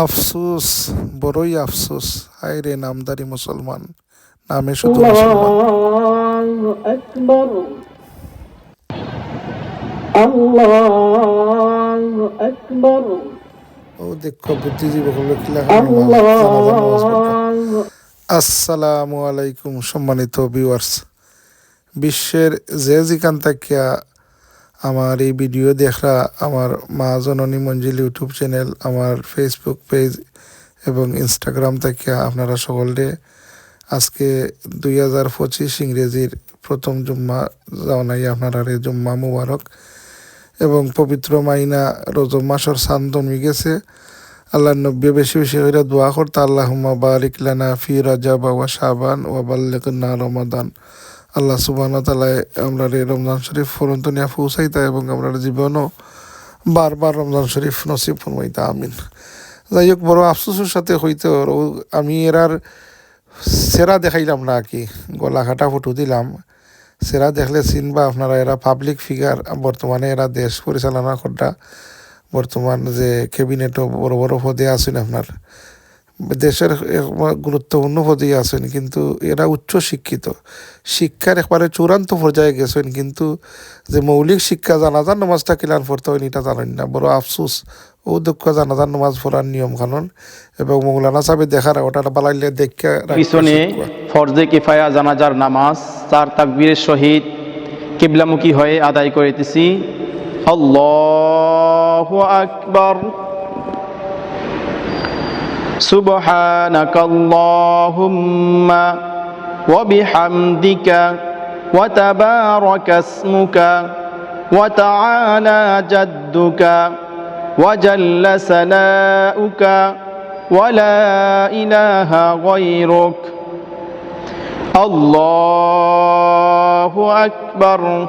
আফসুস বড়ই আফসুস। হাই রে নামদারি মুসলমান নামে শুধু ও বুদ্ধিজীবী আসসালামু আলাইকুম সম্মানিত বিশ্বের যে যেখান থেকে আমার এই ভিডিও দেখরা আমার মা জননী মঞ্জিল ইউটিউব চ্যানেল আমার ফেসবুক পেজ এবং ইনস্টাগ্রাম থাকিয়া আপনারা সকলে আজকে দুই হাজার পঁচিশ ইংরেজির প্রথম জুম্মা জানাই আপনারা রে, জুম্মা মুবারক। এবং পবিত্র মাইনা রজব মাসর সান জন্মি গেছে। আল্লাহ নব্বী বেশি বেশি করে দোয়া করতে, আল্লাহুম্মা বারিক লানা ফি রাজাব ওয়া শাবান ওয়া বাল্লিগনা রমাদান। আল্লাহ তাআলা আমরা রমজান শরীফ ফরন্ত নিয়া পৌঁছাইতা এবং আমরা জীবনও বারবার রমজান শরীফ নসিব ফরমাইতা আমিন। যাই হোক, বড় আফসোসের সাথে হইতে আমি এরার সেরা দেখাইলাম না আর কি। গলা ফটো দিলাম। সেরা দেখলে চিনবা আপনারা এরা পাবলিক ফিগার বর্তমানে এরা দেশ পরিচালনা করা বর্তমান যে ক্যাবিনেটও বড় বড় পদে আছেন আপনার। দেশের গুরুত্বপূর্ণ পদে আছেন কিন্তু এরা উচ্চ শিক্ষিত। শিক্ষার একবারে চূড়ান্ত পর্যায়ে গেছেন কিন্তু যে মৌলিক শিক্ষা জানাজার নামাজটা কিলান পড়তে হয় এটা জানেন না। বড় আফসোস ও দুঃখ জানাজার নামাজ পড়ার নিয়ম কানুন এবং মৌলানা সাহেব দেখার ওটা বালাইলে দেখে পিছনে ফরজে কিফায়া জানাজার নামাজ তার তাকবীরের সহিত কিবলামুখী হয়ে আদায় করিতেছি। আল্লাহু আকবার। سبحانك اللهم وبحمدك وتبارك اسمك وتعالى جدك وجل سناؤك ولا إله غيرك. الله أكبر.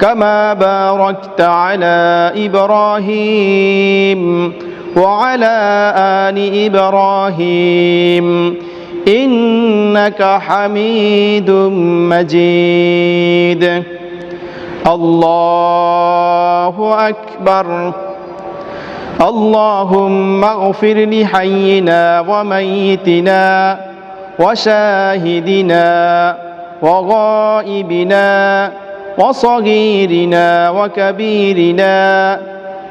كما باركت على إبراهيم وعلى آل إبراهيم إنك حميد مجيد. الله أكبر. اللهم اغفر لحينا وميتنا وشاهدنا وغائبنا وصغيرنا وكبيرنا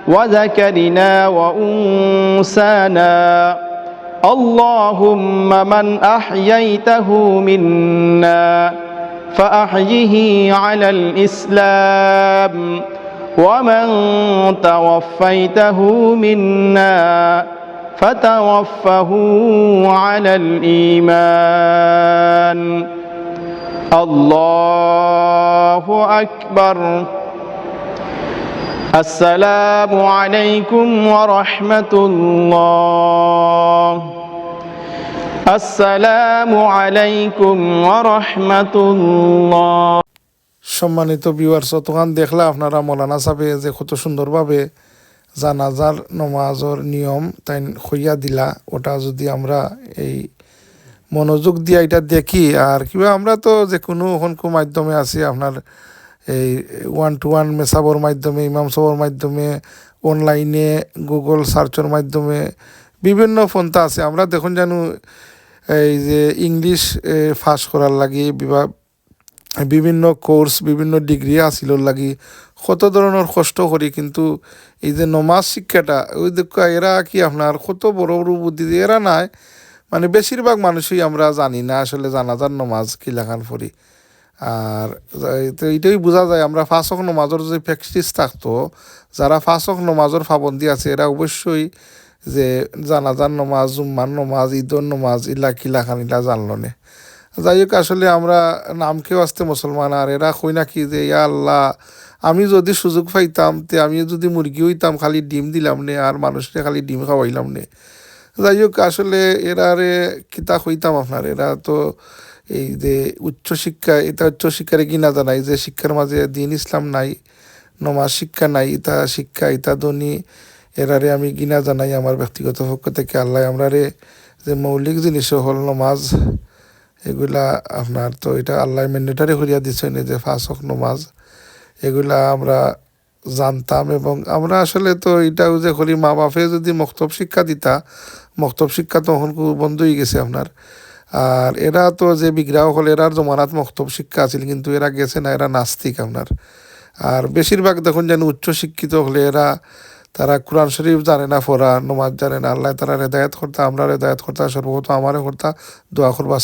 وذكرنا وانسانا اللهم من أحييته منا فأحيه على الإسلام. ومن توفيته منا فتوفه على الإيمان. الله أكبر السلام عليكم ورحمة الله السلام عليكم ورحمة الله সম্মানিত ভিউয়ার্স তখন দেখলা আপনারা মৌলানা সাহেবে যে কত সুন্দরভাবে জানাজার নমাজর নিয়ম তাই হইয়া দিলা ওটা যদি আমরা এই মনোযোগ দিয়ে এটা দেখি আর কিবা আমরা তো যে কোনো হনকো মাধ্যমে আছি, আপনার এই ওয়ান টু ওয়ান মেসাবর মাধ্যমে, ইমাম সবর মাধ্যমে অনলাইনে গুগল সার্চের মাধ্যমে, বিভিন্ন পন্থা আছে। আমরা দেখুন জানো, এই যে ইংলিশ ফাঁস করার লাগি বিভাগ বিভিন্ন কোর্স বিভিন্ন ডিগ্রি আসিল লাগি, কত ধরনের কষ্ট করি কিন্তু এই যে নমাজ শিক্ষাটা ওই দেখ এরা কি আপনার কত বড় বড় বুদ্ধি এরা নাই। মানে বেশিরভাগ মানুষই আমরা জানি না, আসলে জানাজার নমাজ কি লেখান পড়ি। আর এইটাই বোঝা যায়, আমরা ফাঁসক নমাজের যে প্র্যাকটিস থাকতো, যারা ফাঁসক নমাজের পাবন্দি আছে, এরা অবশ্যই যে জানাজার নমাজ, জুম্মার নমাজ, ঈদর নমাজ, ইলা কিলা খান ইলা জানলো নে। যাই হোক, আসলে আমরা নামকেও আসতে মুসলমান, আর এরা কই নাকি যে, ইয়া আল্লাহ, আমি যদি সুযোগ পাইতাম, তে আমি যদি মুরগি হইতাম, খালি ডিম দিলাম নে, আর মানুষকে খালি ডিম খাওয়াইলাম নে। যাই হোক আসলে এরা এরারে কিতা হইতাম আপনার, এরা তো এই যে উচ্চশিক্ষা এটা উচ্চশিক্ষারে কিনা জানাই যে শিক্ষার মাঝে দিন ইসলাম নাই, নমাজ শিক্ষা নাই, ইতা শিক্ষা, ইতা ধনী, এরারে আমি গিনা জানাই আমার ব্যক্তিগত পক্ষ থেকে। আল্লাহ আমরারে যে মৌলিক জিনিস হল নমাজ, এগুলা আপনার তো এটা আল্লাহ ম্যান্ডেটারি করিয়া দিচ্ছেন যে ফাঁসক নমাজ, এগুলা আমরা জানতাম এবং আমরা আসলে তো এটাও যে করি মা বাপে যদি মক্তব শিক্ষা দিতা, মক্তব শিক্ষা তখন বন্ধ হয়ে গেছে আপনার। আর এরা তো যে বিগ্রাহ হল এরার জমানাত মক্তব শিক্ষা আছিল, কিন্তু এরা গেছে না, এরা নাস্তিক আপনার। আর বেশিরভাগ দেখুন যেন উচ্চ শিক্ষিত হলে এরা, তারা কোরআন শরীফ জানে না, ফোরা, নমাজ জানে না, আল্লাহ তারা রেদায়ত করতা আমরা রেদায়ত করতা, সর্বপ্রথম আমারে করতা, দোয়া করবা